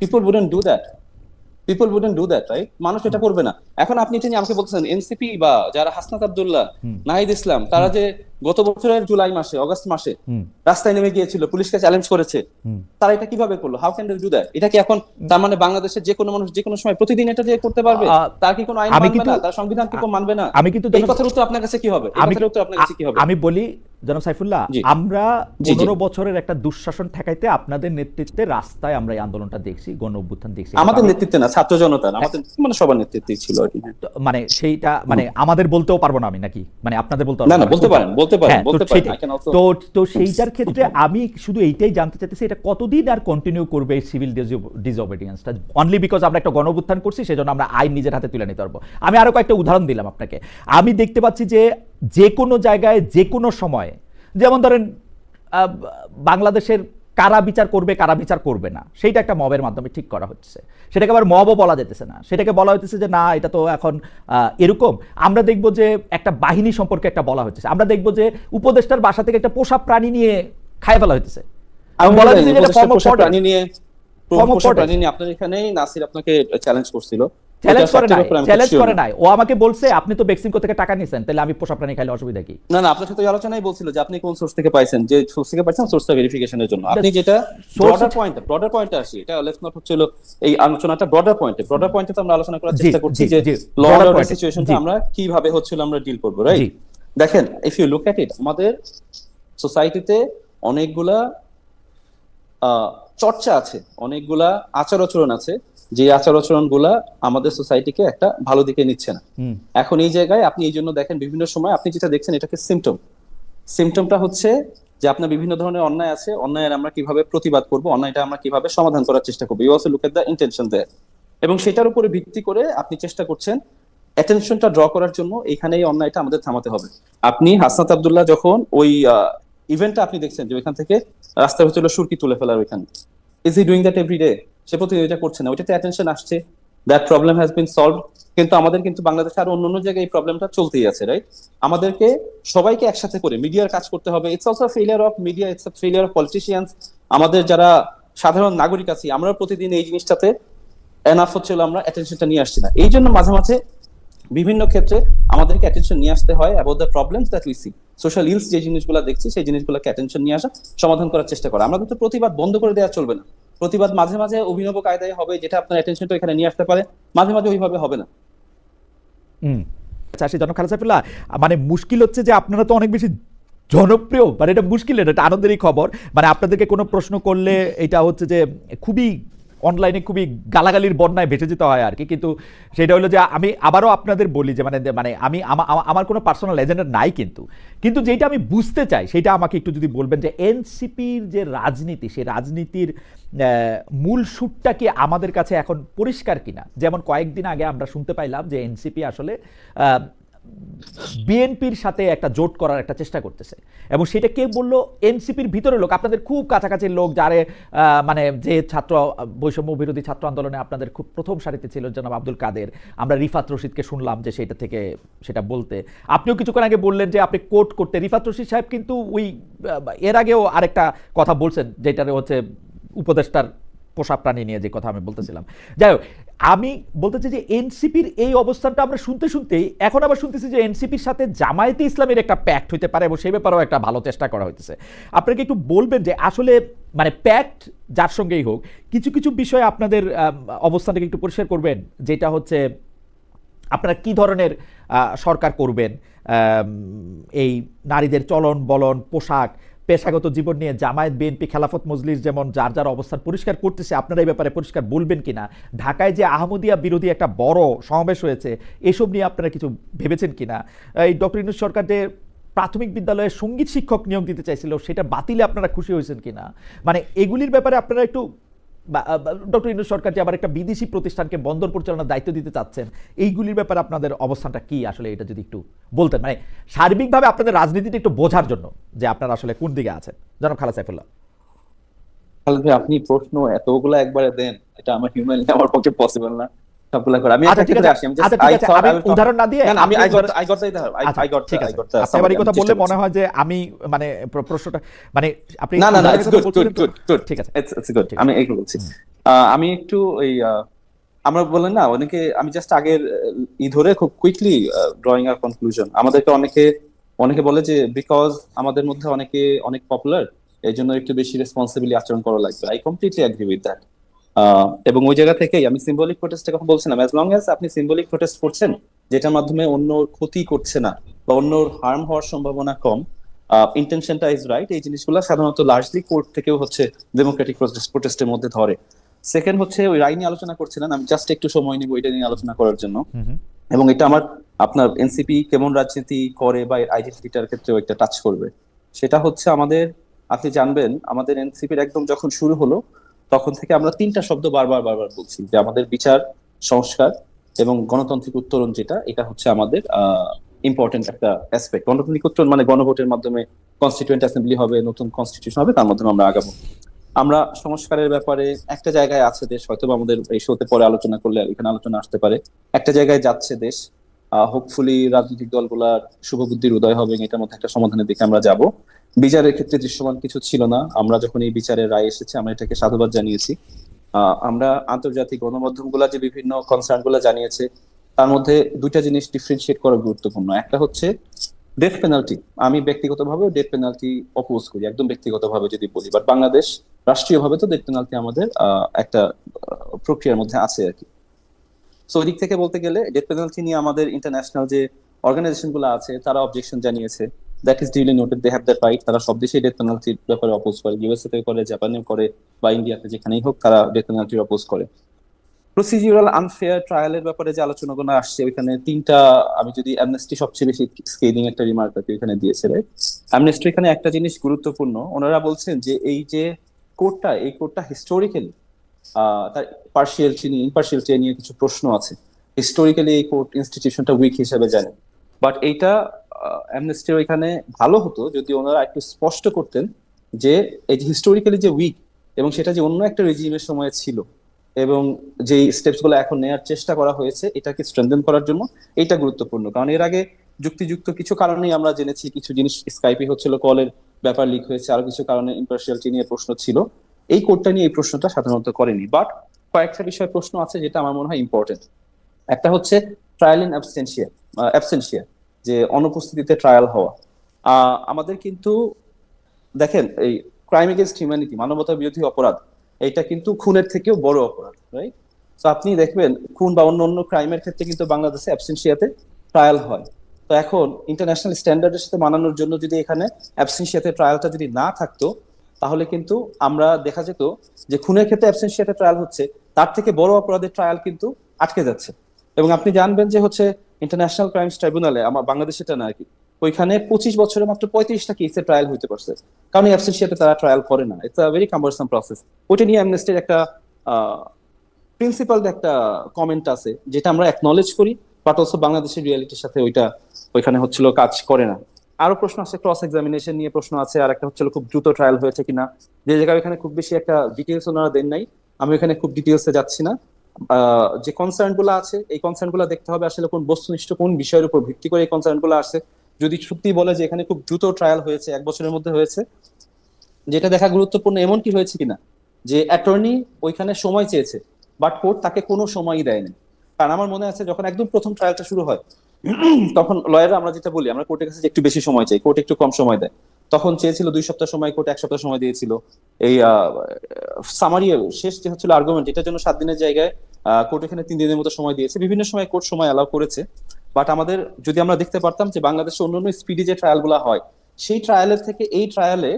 people wouldn't do that people wouldn't do that right মানুষ এটা করবে না। এখন আপনি এটা নিয়ে আমাকে বলতেছেন এনসিপি বা যারা হাসনাত আব্দুল্লাহ নাহিদ ইসলাম তারা যে গত বছরের জুলাই মাসে অগস্ট মাসে রাস্তায় নেমে গিয়েছিল পুলিশকে চ্যালেঞ্জ করেছে। তারা এটা কীভাবে করল? হাউ ক্যান ডু দ্যাট এটা কি এখন তার মানে বাংলাদেশের যে কোনো মানুষ যে কোনো সময় প্রতিদিন এটা যে করতে পারবে? তার কি কোনো আইন মানবে না? তার সংবিধান কি কোনো মানবে না? আমি কিন্তু এই কথার উত্তর আপনার কাছে কি হবে? আমি কথার উত্তর আপনার কাছে কি হবে? আমি বলি জনাব সাইফুল্লাহ আমরা। পনেরো বছরের একটা দুঃশাসন ঠেকাইতে আপনাদের নেতৃত্বে রাস্তায় আমরা এই আন্দোলনটা দেখছি গণ অভ্যুত্থান দেখছি। আমাদের নেতৃত্বে না ছাত্র জনতার। আমাদের মানে সবার নেতৃত্বে ছিল হ্যাঁ। মানে সেইটা মানে আমাদের বলতেও পারব না আমি নাকি? মানে আপনাদের বলতে না না বলতে পারেন বলতে পারেন হ্যাঁ, বলতে পারেন তো তো সেইটার ক্ষেত্রে আমি শুধু এইটাই জানতে চাইতেছি এটা কতদিন আর কন্টিনিউ করবে সিভিল ডিসঅবিডিয়েন্সটা অনলি বিকজ আমরা একটা গণঅভ্যুত্থান করছি সেজন্য আমরা আইন নিজের হাতে তুলে নিতে পারব। আমি আরও কয়েকটা উদাহরণ দিলাম আপনাকে। আমি দেখতে পাচ্ছি যে যে কোনো জায়গায় যে কোনো সময় যেমন ধরেন বাংলাদেশের কারা বিচার করবে কারা বিচার করবে না। সেইটা একটা মবের মাধ্যমে ঠিক করা হচ্ছে। সেটাকে আবার মবও বলা যেতেছে না। সেটাকে বলা হচ্ছে যে না এটা তো এখন এরকম। আমরা দেখব যে একটা বাহিনী সম্পর্কে একটা বলা হচ্ছে আমরা দেখব যে উপদেষ্টার বাসা থেকে একটা পোষা প্রাণী নিয়ে খাই ফেলা হইতেছে। বলা হচ্ছে যে এটা। প্রাণী নিয়ে। প্রাণী নিয়ে আপনার এখানেই নাসির আপনাকে চ্যালেঞ্জ করছিল। চ্যালেঞ্জ এটা করে নাই উপরে আমি খুব চ্যালেঞ্জ করে নাই। ও আমাকে বলছে আপনি তো বেক্সিমকো থেকে টাকা নিছেন তাহলে আমি পোষা প্রাণী খাইলে অসুবিধা কি? না না আপনার সাথে আলোচনায় বলছিল যে আপনি কোন সোর্স থেকে পাইছেন যে সোর্স থেকে পাইছেন সোর্সটা ভেরিফিকেশনের জন্য। আপনি যেটা ব্রডার পয়েন্ট ব্রডার পয়েন্টে আসি এটা লেটস নট হচ্ছিল এই আলোচনাটা ব্রডার পয়েন্টে ব্রডার পয়েন্টে তো আমরা আলোচনা করার চেষ্টা করছি জি, যে ল অর্ডার সিচুয়েশনটা আমরা কীভাবে হচ্ছিল আমরা ডিল করব। রাইট দেখেন if you look at it আমাদের সোসাইটিতে অনেকগুলা আহ, চর্চা আছে অনেকগুলা আচার আচরণ আছে যে আচার আচরণগুলা আমাদের সোসাইটিকে একটা ভালো দিকে নিচ্ছে না। এখন এই জায়গায় আপনি এই জন্য দেখেন বিভিন্ন সময় আপনি যেটা দেখছেন এটাকে সিমটম সিমটমটা হচ্ছে যে আপনার বিভিন্ন ধরনের অন্যায় আছে অন্যায়ের আমরা কীভাবে প্রতিবাদ করব অন্যায়টা আমরা কীভাবে সমাধান করার চেষ্টা করব। You also look at the intention there এবং সেটার উপরে ভিত্তি করে আপনি চেষ্টা করছেন অ্যাটেনশনটা ড্র করার জন্য এখানে এই অন্যায়টা আমাদের থামাতে হবে। আপনি হাসনাত আব্দুল্লাহ যখন ওই ইভেন্টটা আপনি দেখছেন যে ওইখান থেকে রাস্তার হচ্ছিল সুরকি তুলে ফেলার ওইখানে। Is he doing that every day সে প্রতিযোগিতা করছে না। ওইটাতে অ্যাটেনশন আসছে। That problem has been solve কিন্তু আমাদের কিন্তু বাংলাদেশে আরও অন্য অন্য জায়গায় এই প্রবলেমটা চলতেই আছে রাইট আমাদেরকে সবাইকে একসাথে করে মিডিয়ার কাজ করতে হবে। It's also failure of media it's failure of politicians আমাদের যারা সাধারণ নাগরিক আছি আমরা প্রতিদিন এই জিনিসটাতে এনাফ হচ্ছিল আমরা অ্যাটেনশনটা নিয়ে আসছি না। এই জন্য মাঝে মাঝে বিভিন্ন ক্ষেত্রে আমাদেরকে অ্যাটেনশন নিয়ে আসতে হয় about the problems that we see social ills যে জিনিসগুলো দেখছি, সেই জিনিসগুলোকে অ্যাটেনশন নিয়ে আসা, সমাধান করার চেষ্টা করা। আমরা কিন্তু প্রতিবাদ বন্ধ করে দেওয়া চলবে না। প্রতিবাদ মাঝে মাঝে অভিনব কায়দায় হবে, যেটা আপনার অ্যাটেনশনটা এখানে নিয়ে আসতে পারে। মাঝে মাঝে ওইভাবে হবে না। হুম। চাষি জনক খালেদ সাইফুল্লাহ মানে মুশকিল হচ্ছে যে আপনারা তো অনেক বেশি জনপ্রিয় মানে এটা মুশকিল এটা আনন্দেরই খবর। মানে আপনাদেরকে কোনো প্রশ্ন করলে এটা হচ্ছে যে খুবই অনলাইনে খুবই গালাগালির বন্যায় ভেসে যেতে হয় আর কি। কিন্তু সেটা হলো যে আমি আবারও আপনাদের বলি যে মানে মানে আমি, আমা- আমা- আমার কোনো পার্সোনাল এজেন্ডা নাই কিন্তু। কিন্তু যেটা আমি বুঝতে চাই, সেটা আমাকে একটু যদি বলবেন যে, এনসিপির যে রাজনীতি, সেই রাজনীতির মূল সুরটা কি আমাদের কাছে এখন পরিষ্কার কিনা? যেমন কয়েকদিন আগে আমরা শুনতে পাইলাম যে, এনসিপি আসলে বিএনপির সাথে একটা জোট করার একটা চেষ্টা করতেছে। এবং সেটা কে বলল? এনসিপির ভিতরে লোক। আপনাদের খুব কাছাকাছি লোক যারে মানে যে ছাত্র, বৈষম্য বিরোধী ছাত্র আন্দোলনে আপনাদের খুব প্রথম সারিতে ছিল জনাব আব্দুল কাদের। আমরা রিফাত রশিদকে শুনলাম যে সেটা থেকে সেটা বলতে। আপনিও কিছুক্ষণ আগে বললেন যে আপনি কোট করতে। রিফাত রশিদ সাহেব কিন্তু ওই এর আগেও আরেকটা কথা বলছেন, যেটারে হচ্ছে উপদেষ্টার পোষা প্রাণী নিয়ে যে কথা আমি বলতেছিলাম। যাই হোক আমি বলতে চাই যে এনসিপির এই অবস্থানটা আমরা শুনতে শুনতেই এখন আবার শুনতেছি যে এনসিপির সাথে জামায়াতে ইসলামের একটা প্যাক্ট হইতে পারে এবং সেই ব্যাপারেও একটা ভালো চেষ্টা করা হইতেছে। আপনাকে একটু বলবেন যে আসলে মানে প্যাক্ট যার সঙ্গেই হোক, কিছু কিছু বিষয়ে আপনাদের অবস্থানটাকে একটু পরিষ্কার করবেন, যেটা হচ্ছে আপনারা কি ধরনের সরকার করবেন এই নারীদের চলন বলন, পোশাক পেশাগত জীবন নিয়ে জামায়াত, বিএনপি, খেলাফত মজলিস যেমন যার যার অবস্থান পরিষ্কার করতেছে, আপনারা এই ব্যাপারে পরিষ্কার বলবেন কিনা? ঢাকায় যে আহমদিয়া বিরোধী একটা বড় সমাবেশ হয়েছে, এসব নিয়ে আপনারা কিছু ভেবেছেন কিনা? এই ডক্টর ইনুস সরকার যে প্রাথমিক বিদ্যালয়ে সংগীত শিক্ষক নিয়োগ দিতে চাইছিল, সেটা বাতিলে আপনারা খুশি হয়েছেন কিনা? মানে এগুলির ব্যাপারে আপনারা একটু ডক্টর ইন্দু সরকার যে আবার একটা বিদেশি প্রতিষ্ঠানকে বন্দর পরিচালনার দায়িত্ব দিতে চাচ্ছেন, এইগুলির ব্যাপারে আপনাদের অবস্থানটা কি আসলে এটা যদি একটু বলতেন? মানে সার্বিকভাবে আপনাদের রাজনীতিটা একটু বোঝার জন্য যে আপনারা আসলে কোন দিকে আছেন। জনাব খালা সাইফুল্লাহ। আপনি প্রশ্ন এতগুলো একবারে দেন, এটা আমার হিউম্যানলি আমার পক্ষে পসিবল না। সবগুলা করে। আমি আচ্ছা, একটা ক্ষেত্রে আসি? আমি আচ্ছা, I will talk- উদাহরণ না দিয়ে আমি got the I আচ্ছা, I got ঠিক আছে আপনি আবার কথা বললে মনে হয় যে আমি মানে প্রশ্নটা মানে আপনি না না না good তো? good good. ঠিক আছে। It's good. ঠিক আমি এগুলো বলছি। আমি একটু আহ, আমরা বললেন না অনেকে আমি জাস্ট আগের ই ধরে খুব কুইকলি ড্রয়িং আর কনক্লুশন আমাদেরকে অনেকে অনেকে বলে যে বিকজ আমাদের মধ্যে অনেকে অনেক পপুলার এই জন্য একটু বেশি রেসপন্সিবিলি আচরণ করা লাগবে। I completely agree with that এবং ওই জায়গা থেকেই আমি সিম্বলিক প্রোটেস্টের কথা বলছিলাম অ্যাজ লং অ্যাজ আপনি সিম্বলিক প্রোটেস্ট করছেন যেটার মাধ্যমে অন্য ক্ষতি করছে না বা অন্যর হার্ম হওয়ার সম্ভাবনা কম ইন্টেনশনটা ইজ রাইট এই জিনিসগুলো সাধারণত লার্জলি কোর্ট থেকেও হচ্ছে ডেমোক্রেটিক প্রোটেস্টের মধ্যে ধরে। সেকেন্ড হচ্ছে ওই রায় নিয়ে আলোচনা করছিলেন আমি জাস্ট একটু সময় নিব এটা নিয়ে আলোচনা করার জন্য। এবং এটা আমার আপনার এনসিপি কেমন রাজনীতি করে বা আইডেন্টিটিটার ক্ষেত্রেও একটা টাচ করবে। সেটা হচ্ছে আমাদের আপনি জানবেন আমাদের এনসিপির একদম যখন শুরু হলো তখন থেকে আমরা তিনটা শব্দ বারবার বারবার বলছি যে আমাদের বিচার, সংস্কার এবং গণতান্ত্রিক উত্তরণ যেটা, এটা হচ্ছে আমাদের ইম্পর্টেন্ট একটা অ্যাসপেক্ট গণতান্ত্রিক উত্তরণ মানে গণভোটের মাধ্যমে কনস্টিটিউয়েন্ট অ্যাসেম্বলি হবে, নতুন কনস্টিটিউশন হবে, তার মাধ্যমে আমরা আগাবো। আমরা সংস্কারের ব্যাপারে একটা জায়গায় আছে দেশ হয়তো আমাদের এই শোতে পরে আলোচনা করলে এখানে আলোচনা আসতে পারে। একটা জায়গায় যাচ্ছে দেশ হোপফুলি রাজনৈতিক দলগুলার শুভবুদ্ধির উদয় হবে এটার মধ্যে একটা সমাধানের দিকে আমরা যাব। বিচারের ক্ষেত্রে দৃশ্যমান কিছু ছিল না। আমরা যখন এই বিচারের রায় এসেছে, আমরা এটাকে সাধুবাদ জানিয়েছি। আমরা আন্তর্জাতিক গণমাধ্যমগুলা যে বিভিন্ন কনসার্নগুলা জানিয়েছে, তার মধ্যে দুইটা জিনিস ডিফারেন্সিয়েট করা গুরুত্বপূর্ণ। একটা হচ্ছে ডেথ পেনাল্টি আমি ব্যক্তিগতভাবে ডেথ পেনাল্টি অপোজ করি, একদম ব্যক্তিগতভাবে যদি বলি। বাট বাংলাদেশ রাষ্ট্রীয়ভাবে তো ডেথ পেনাল্টি আমাদের একটা প্রক্রিয়ার মধ্যে আছে আর কি। সো ওই দিক থেকে বলতে গেলে ডেথ পেনাল্টি নিয়ে আমাদের ইন্টারন্যাশনাল যে অর্গানাইজেশনগুলো আছে, তারা অবজেকশন জানিয়েছে। That is duly noted they have that right তারা সব দেশেই ডেথ পেনাল্টির ব্যাপারে অপোজ করে। ইউএসএ তে করে জাপানেও করে, বা ইন্ডিয়াতে যেখানেই হোক, তারা ডেথ পেনাল্টির অপোজ করে। প্রসিডিউরাল আনফেয়ার ট্রায়ালের ব্যাপারে যে আলোচনাগুলো আসছে, ওইখানে তিনটা, আমি যদি অ্যামনেস্টি সবচেয়ে বেশি স্কেলিং একটা রিমার্ক আর ওইখানে দিয়েছে রাইট অ্যামনেস্টি এখানে একটা জিনিস গুরুত্বপূর্ণ। ওনারা বলছেন যে, এই যে কোর্টটা এই কোর্টটা হিস্টোরিক্যালি তার পার্সিয়ালিটি নিয়ে ইম্পার্সিয়ালিটি নিয়ে কিছু প্রশ্ন আছে। হিস্টোরিক্যালি এই কোর্ট ইনস্টিটিউশনটা উইক হিসেবে জানে। বাট এইটা অ্যামনেস্টির ওইখানে ভালো হতো যদি ওনারা একটু স্পষ্ট করতেন যে এই যে হিস্টোরিক্যালি যে উইক এবং সেটা যে অন্য একটা রেজিমের সময় ছিল এবং যে স্টেপসগুলো এখন নেওয়ার চেষ্টা করা হয়েছে, এটাকে স্ট্রেংথেন করার জন্য এটা গুরুত্বপূর্ণ। কারণ এর আগে যুক্তিযুক্ত কিছু কারণেই আমরা জেনেছি, কিছু জিনিস স্কাইপে হচ্ছিল কলের ব্যাপার লিক হয়েছে, আরও কিছু কারণে ইম্পার্সিয়ালিটি নিয়ে প্রশ্ন ছিল। এই কোর্টটা নিয়ে এই প্রশ্নটা সাধারণত করেনি বাট কয়েকটা বিষয় প্রশ্ন আছে যেটা আমার মনে হয় ইম্পর্টেন্ট একটা হচ্ছে ট্রায়াল ইন অ্যাবসেন্সিয়া অ্যাবসেন্সিয়া যে অনুপস্থিতিতে ট্রায়াল হওয়া। আমাদের কিন্তু, দেখেন, এই ক্রাইম এগেনস্ট হিউম্যানিটি মানবতা বিরোধী অপরাধ এটা কিন্তু খুনের থেকেও বড় অপরাধ রাইট তো আপনি দেখবেন, খুন বা অন্য অন্য ক্রাইমের ক্ষেত্রে কিন্তু বাংলাদেশে অ্যাবসেন্সিয়াতে ট্রায়াল হয়। তো এখন ইন্টারন্যাশনাল স্ট্যান্ডার্ডের সাথে মানানোর জন্য যদি এখানে অ্যাবসেন্সিয়াতে ট্রায়ালটা যদি না থাকতো তাহলে কিন্তু আমরা দেখা যেত যে খুনের ক্ষেত্রে অ্যাবসেন্সিয়াতে ট্রায়াল হচ্ছে, তার থেকে বড় অপরাধের ট্রায়াল কিন্তু আটকে যাচ্ছে। এবং আপনি জানবেন যে হচ্ছে ইন্টারন্যাশনাল ক্রাইমস ট্রাইব্যুনালে আমার বাংলাদেশে এটা না আর কি, ওইখানে পঁচিশ বছরে মাত্র পঁয়ত্রিশটা কেসের ট্রায়াল হইতে পারছে। কারণ অ্যাবসেন্সিয়াতে তারা ট্রায়াল করে না। It's a very cumbersome process ওইটা নিয়ে অ্যামনেস্টির একটা প্রিন্সিপাল একটা কমেন্ট আছে, যেটা আমরা অ্যাকনলেজ করি বাট অলসো বাংলাদেশের রিয়ালিটির সাথে ওইটা, ওইখানে হচ্ছিল কাজ করে না। আরও প্রশ্ন আছে ক্রস এক্সামিনেশন নিয়ে প্রশ্ন আছে আর একটা হচ্ছিল খুব দ্রুত ট্রায়াল হয়েছে কিনা। যে জায়গায় এখানে খুব বেশি একটা ডিটেলস ওনারা দেন নাই, আমি এখানে খুব ডিটেলসে যাচ্ছি না। যে কনসার্নগুলো আছে, এই কনসার্নগুলো দেখতে হবে আসলে কোন বস্তুনিষ্ঠ, কোন বিষয়ের উপর ভিত্তি করে এই কনসার্নগুলো আসে। যদি সত্যি বলে যে এখানে খুব দ্রুত ট্রায়াল হয়েছে, এক বছরের মধ্যে হয়েছে, যেটা দেখা গুরুত্বপূর্ণ এমন কি হয়েছে কিনা? যে অ্যাটর্নি ওইখানে সময় চেয়েছে বাট কোর্ট তাকে কোনো সময়ই দেয়নি। কারণ আমার মনে আছে যখন একদম প্রথম ট্রায়ালটা শুরু হয় তখন লয়াররা আমরা যেটা বলি, আমরা কোর্টের কাছে একটু বেশি সময় চাই কোর্ট একটু কম সময় দেয়। তখন চেয়েছিল দুই সপ্তাহ সময় কোর্ট এক সপ্তাহ সময় দিয়েছিল। এই সামারি শেষ যে হচ্ছিল আর্গুমেন্ট এটার জন্য সাত দিনের জায়গায় কোর্ট এখানে তিন দিনের মতো সময় দিয়েছে। বিভিন্ন সময় কোর্ট সময় অ্যালাউ করেছে। বাট আমাদের, যদি আমরা দেখতে পারতাম যে বাংলাদেশে অন্যান্য স্পিডি যে ট্রায়ালগুলা হয়, সেই ট্রায়ালের থেকে এই ট্রায়ালে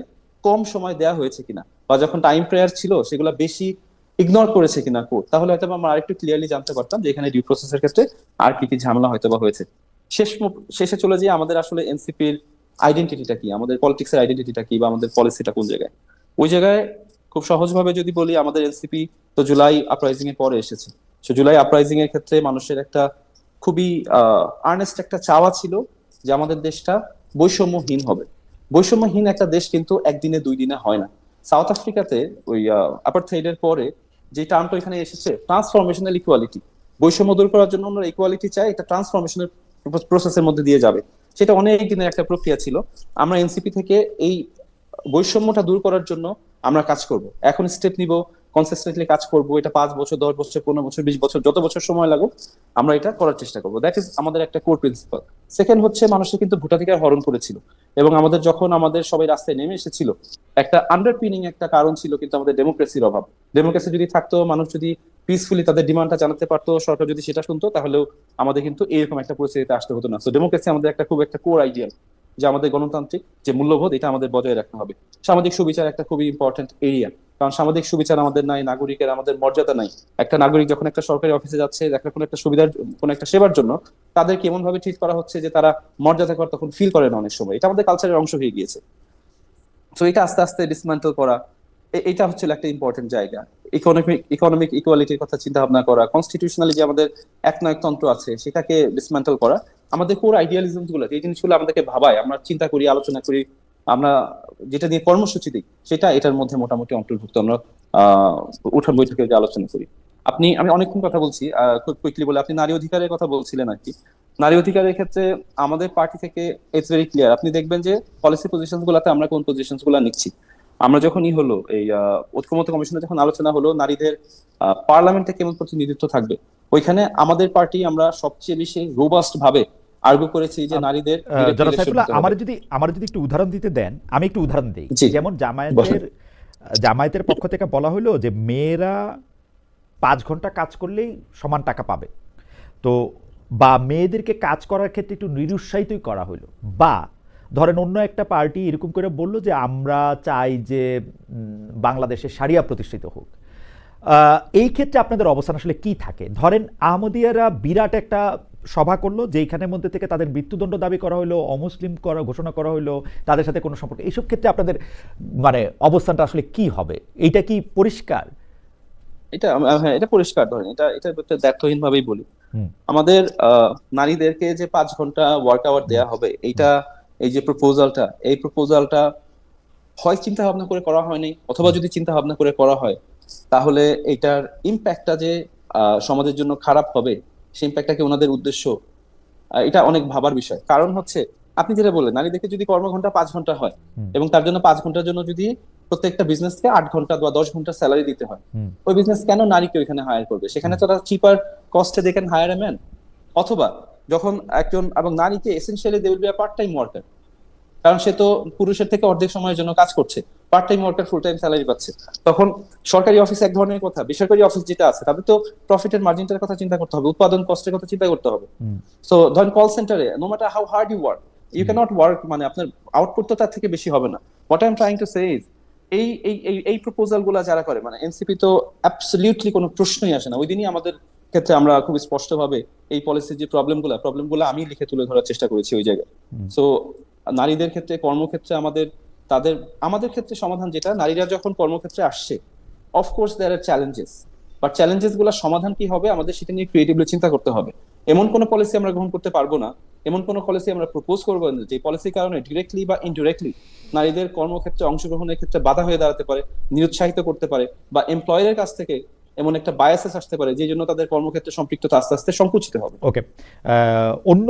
কম সময় দেওয়া হয়েছে কিনা? বা যখন টাইম প্রেয়ার ছিল, সেগুলো বেশি ইগনোর করেছে কিনা কোর্ট তাহলে হয়তো আমরা আরেকটু ক্লিয়ারলি জানতে পারতাম যে এখানে ডিউ প্রসেসের ক্ষেত্রে আর কি কি ঝামেলা হয়তো বা হয়েছে। শেষ শেষে চলে যেয়ে আমাদের আসলে এনসিপির আইডেন্টিটিটা কি? আমাদের পলিটিক্সের আইডেন্টিটিটা কি? বা আমাদের পলিসিটা কোন জায়গায়? ওই জায়গায় খুব সহজভাবে যদি বলি, আমাদের এনসিপি তো জুলাই আপরাইজিং এর পরে এসেছে। সো জুলাই আপরাইজিং এর ক্ষেত্রে মানুষের একটা খুবই আর্নেস্ট একটা চাওয়া ছিল যে আমাদের দেশটা বৈষম্যহীন হবে। বৈষম্যহীন একটা দেশ কিন্তু একদিনে দুই দিনে হয় না। সাউথ আফ্রিকাতে ওই আপারথাইডের পরে যে টার্মটা এখানে এসেছে ট্রান্সফরমেশনাল ইকুয়ালিটি বৈষম্য দূর করার জন্য আমরা ইকুয়ালিটি চাই এটা ট্রান্সফরমেশনের প্রসেসের মধ্যে দিয়ে যাবে। সেটা অনেক দিনের একটা প্রক্রিয়া ছিল। আমরা এনসিপি থেকে এই বৈষম্যটা দূর করার জন্য আমরা কাজ করব। এখন স্টেপ নিব কনসিস্টেন্টলি কাজ করব, এটা পাঁচ বছর, দশ বছর, পনেরো বছর, বিশ বছর, যত বছর সময় লাগুক, আমরা এটা করার চেষ্টা করব। দ্যাট ইজ আমাদের একটা কোর প্রিন্সিপাল সেকেন্ড হচ্ছে, মানুষের কিন্তু ভোটাধিকার হরণ করেছিল এবং আমাদের যখন আমাদের সবাই রাস্তায় নেমে এসেছিল, একটা আন্ডারপিনিং একটা কারণ ছিল কিন্তু আমাদের ডেমোক্রেসির অভাব। ডেমোক্রেসি যদি থাকতো, মানুষ যদি পিসফুলি তাদের ডিমান্ডটা জানাতে পারতো, সরকার যদি সেটা শুনতো, তাহলেও আমাদের কিন্তু এরকম একটা পরিস্থিতিতে আসতে হতো না। তো ডেমোক্রেসি আমাদের একটা খুব একটা কোর আইডিয়াল যে আমাদের গণতান্ত্রিক যে মূল্যবোধ, এটা আমাদের বজায় রাখতে হবে। সামাজিক সুবিচার একটা খুবই ইম্পর্টেন্ট এরিয়া কারণ সামাজিক সুবিচার আমাদের নাই, নাগরিকের আমাদের মর্যাদা নাই। একটা নাগরিক যখন একটা সরকারি অফিসে যাচ্ছে একটা কোনো একটা সুবিধার, কোনো একটা সেবার জন্য, তাদেরকে এমন ভাবে ট্রিট করা হচ্ছে যে তারা মর্যাদাকর তখন ফিল করে না অনেক সময়। এটা আমাদের কালচারের অংশ হয়ে গিয়েছে। তো এটা আস্তে আস্তে ডিসমেন্টল করা এটা হচ্ছে একটা ইম্পর্টেন্ট জায়গা। ইকোনমিক ইকোনমিক ইকুয়ালিটির কথা চিন্তা ভাবনা করা কনস্টিটিউশনালি যে আমাদের একনায়কতন্ত্র আছে, সেটাকে ডিসমেন্টল করা, আমাদের কোর আইডিয়ালিজমগুলো এই জিনিসগুলো আমাদেরকে ভাবায়, আমরা চিন্তা করি, আলোচনা করি আমরা যেটা নিয়ে কর্মসূচি দিই সেটা এটার মধ্যে মোটামুটি অন্তর্ভুক্ত। আমরা আহ উঠান বৈঠকে যে আলোচনা করি। আপনি আমি অনেকক্ষণ কথা বলছি খুব কুইকলি বলে আপনি নারী অধিকারের কথা বলছিলেন আর কি। নারী অধিকারের ক্ষেত্রে আমাদের পার্টি থেকে ইটস ভেরি ক্লিয়ার আপনি দেখবেন যে পলিসি পজিশন গুলাতে আমরা কোন পজিশনগুলা নিচ্ছি। আমরা যখনই হলো এই আহ, ঐক্যমত্য কমিশনে যখন আলোচনা হলো নারীদের পার্লামেন্টে কেমন প্রতিনিধিত্ব থাকবে? ওইখানে আমাদের পার্টি আমরা সবচেয়ে বেশি রোবাস্ট ভাবে আর্গু করেছি যে নারীদের জনাব সাইফুল্লাহ আমার যদি আমার যদি একটু উদাহরণ দিতে দেন আমি একটু উদাহরণ দিই। যেমন জামায়াতের জামায়াতের পক্ষ থেকে বলা হলো যে মেয়েরা পাঁচ ঘণ্টা কাজ করলেই সমান টাকা পাবে। তো বা মেয়েদেরকে কাজ করার ক্ষেত্রে একটু নিরুৎসাহিতই করা হলো। বা ধরেন অন্য একটা পার্টি এরকম করে বলল যে আমরা চাই যে বাংলাদেশে সারিয়া প্রতিষ্ঠিত হোক। আহ, এই ক্ষেত্রে আপনাদের অবস্থান আসলে কি থাকে? ধরেন আহমদিয়ারা বিরাট একটা সভা করল যেখানের মধ্যে থেকে তাদের মৃত্যুদণ্ড দাবি করা হলো অমুসলিম করা ঘোষণা করা হলো তাদের সাথে কোনো সম্পর্ক। এইসব ক্ষেত্রে আপনাদের মানে অবস্থানটা আসলে কি হবে? এইটা কি পরিষ্কার? এটা হ্যাঁ এটা পরিষ্কার ধরেন এটা এটা একটা দ্ব্যর্থহীন ভাবেই বলি আমাদের নারীদেরকে যে পাঁচ ঘণ্টা ওয়ার্ক আওয়ার দেওয়া হবে এইটা এই যে প্রপোজালটা এই প্রপোজালটা হয় চিন্তা ভাবনা করে করা হয়নি অথবা যদি চিন্তা ভাবনা করে করা হয় তাহলে এটার ইম্প্যাক্টটা যে আহ, সমাজের জন্য খারাপ হবে সেই ইম্প্যাক্টটা কি ওনাদের উদ্দেশ্য এটা অনেক ভাবার বিষয়। কারণ হচ্ছে আপনি যেটা বললেন নারীদেরকে যদি কর্মঘন্টা পাঁচ ঘণ্টা হয় এবং তার জন্য পাঁচ ঘণ্টার জন্য যদি প্রত্যেকটা বিজনেসকে আট ঘণ্টা বা দশ ঘণ্টা স্যালারি দিতে হয় ওই বিজনেস কেন নারীকে ওইখানে হায়ার করবে? সেখানে তারা চিপার কস্টে দেখেন হায়ার এ ম্যান অথবা যখন একজন এবং নারীকে essentially they will be part time worker কারণ সে তো পুরুষের থেকে অর্ধেক সময়ের জন্য কাজ করছে। Part time worker full time salary পাচ্ছে। তখন সরকারি অফিস এক ধরনের কথা বেসরকারি অফিস যেটা আছে তাদের তো প্রফিটের মার্জিনটার কথা চিন্তা করতে হবে উৎপাদন কষ্টের কথা চিন্তা করতে হবে। সো ধরেন কল সেন্টারে no matter how hard you work you can't work মানে আপনার আউটপুট তো তার থেকে বেশি হবে না। What I am trying to say is এই এই এই এই প্রপোজালগুলা যারা করে মানে এনসিপি তো অ্যাবসলিউটলি কোনো প্রশ্নই আসে না। ওই দিনই আমাদের ক্ষেত্রে আমরা খুব স্পষ্টভাবে এই পলিসির যে প্রবলেমগুলা প্রবলেমগুলো আমি লিখে তুলে ধরার চেষ্টা করেছি ওই জায়গায়। সো নারীদের ক্ষেত্রে, কর্মক্ষেত্রে আমাদের, তাদের, আমাদের ক্ষেত্রে সমাধান যেটা, নারীরা যখন কর্মক্ষেত্রে আসছে of course there are challenges but চ্যালেঞ্জেসগুলোর সমাধান কি হবে, আমাদের সেটা নিয়ে ক্রিয়েটিভলি চিন্তা করতে হবে। এমন কোনো পলিসি আমরা গ্রহণ করতে পারব না, এমন কোনো পলিসি আমরা প্রপোজ করব না, যে পলিসির কারণে ডিরেক্টলি বা ইনডিরেক্টলি নারীদের কর্মক্ষেত্রে অংশগ্রহণের ক্ষেত্রে বাধা হয়ে দাঁড়াতে পারে, নিরুৎসাহিত করতে পারে, বা এমপ্লয়ারের কাছ থেকে এমন একটা বায়াসেস আসতে পারে যে জন্য তাদের কর্মক্ষেত্রে সম্পৃক্ততা আস্তে আস্তে সংকুচিত হবে। ওকে অন্য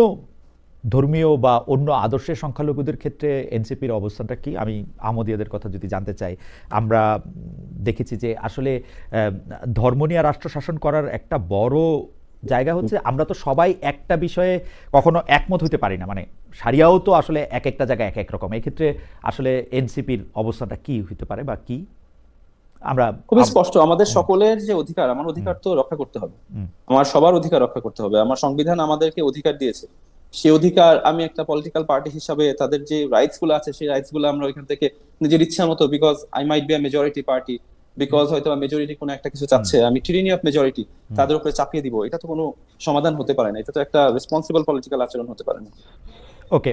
ধর্মীয় বা অন্য আদর্শের সংখ্যালঘুদের ক্ষেত্রে এনসিপির অবস্থানটা কি? আমি আহমদিয়াদের কথা যদি জানতে চাই আমরা দেখেছি যে আসলে ধর্ম নিয়ে রাষ্ট্র শাসন করার একটা বড় জায়গা হচ্ছে আমরা তো সবাই একটা বিষয়ে কখনো একমত হতে পারি না। মানে সারিয়াও তো আসলে এক একটা জায়গায় এক এক রকম। এই ক্ষেত্রে আসলে এনসিপির অবস্থানটা কি হতে পারে বা কি? আমরা খুবই স্পষ্ট। আমাদের সকলের যে অধিকার আমার অধিকার তো রক্ষা করতে হবে। আমার সবার অধিকার রক্ষা করতে হবে। আমার সংবিধান আমাদেরকে অধিকার দিয়েছে। সেই অধিকার আমি একটা পলিটিক্যাল পার্টি হিসাবে তাদের যে রাইটসগুলো আছে সেই রাইটসগুলো আমরা ওইখান থেকে নিজের ইচ্ছা মতো because I might be a majority party because হয়তো মেজরিটি কোনো একটা কিছু চাচ্ছে আমি টিরিনি অফ মেজরিটি তাদের উপরে চাপিয়ে দিব এটা তো কোনো সমাধান হতে পারে না এটা তো একটা রেসপন্সিবল পলিটিক্যাল আচরণ হতে পারে না। ওকে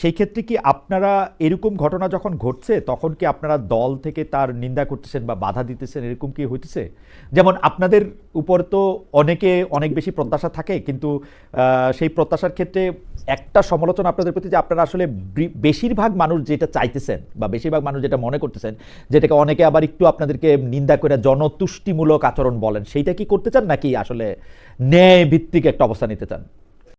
সেই ক্ষেত্রে কি আপনারা এরকম ঘটনা যখন ঘটছে, তখন কি আপনারা দল থেকে তার নিন্দা করতেছেন বা বাধা দিতেছেন? এরকম কি হইতেছে? যেমন আপনাদের উপর তো অনেকে অনেক বেশি প্রত্যাশা থাকে, কিন্তু সেই প্রত্যাশার ক্ষেত্রে একটা সমালোচনা আপনাদের প্রতি যে আপনারা আসলে বেশিরভাগ মানুষ যেটা চাইতেছেন বা বেশিরভাগ মানুষ যেটা মনে করতেছেন, যেটাকে অনেকে আবার একটু আপনাদেরকে নিন্দা করে জনতুষ্টিমূলক আচরণ বলেন, সেইটা কি করতে চান নাকি আসলে ন্যায় ভিত্তিক একটা অবস্থা নিতে চান?